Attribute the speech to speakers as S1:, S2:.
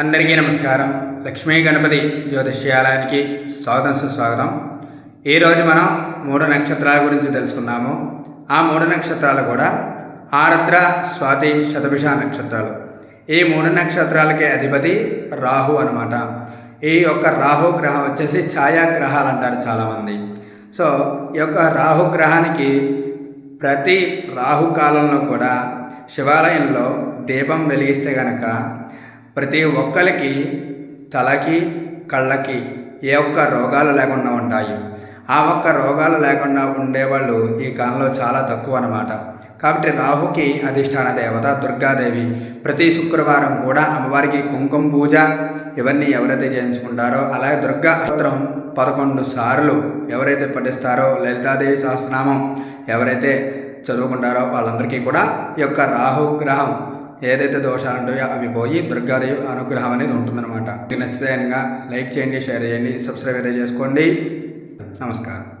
S1: అందరికీ నమస్కారం. లక్ష్మీ గణపతి జ్యోతిష్యాలయానికి స్వాగతం సుస్వాగతం. ఈరోజు మనం మూడు నక్షత్రాల గురించి తెలుసుకుందాము. ఆ మూడు నక్షత్రాలు కూడా ఆరద్ర స్వాతి శతభిష నక్షత్రాలు. ఈ మూడు నక్షత్రాలకి అధిపతి రాహు అనమాట ఈ యొక్క రాహు గ్రహం వచ్చేసి ఛాయాగ్రహాలు అంటారు చాలామంది. సో ఈ యొక్క రాహు గ్రహానికి ప్రతి రాహుకాలంలో కూడా శివాలయంలో దీపం వెలిగిస్తే గనక ప్రతి ఒక్కరికి తలకి కళ్ళకి ఏ ఒక్క రోగాలు లేకుండా ఉంటాయి. ఆ ఒక్క రోగాలు లేకుండా ఉండేవాళ్ళు ఈ కాలంలో చాలా తక్కువ అన్నమాట. కాబట్టి రాహుకి అధిష్టాన దేవత దుర్గాదేవి ప్రతి శుక్రవారం కూడా అమ్మవారికి కుంకుమ పూజ ఇవన్నీ ఎవరైతే చేయించుకుంటారో అలాగే దుర్గా అస్త్రం పదకొండు సార్లు ఎవరైతే పఠిస్తారో లలితాదేవి సహస్రనామం ఎవరైతే చదువుకుంటారో వాళ్ళందరికీ కూడా ఈ యొక్క రాహు గ్రహం ఏదైతే దోషాలు ఉంటాయో అవి పోయి దుర్గాదేవి అనుగ్రహం అనేది ఉంటుందన్నమాట. నచ్చితే లైక్ చేయండి షేర్ చేయండి సబ్స్క్రైబ్ అయితే చేసుకోండి. నమస్కారం.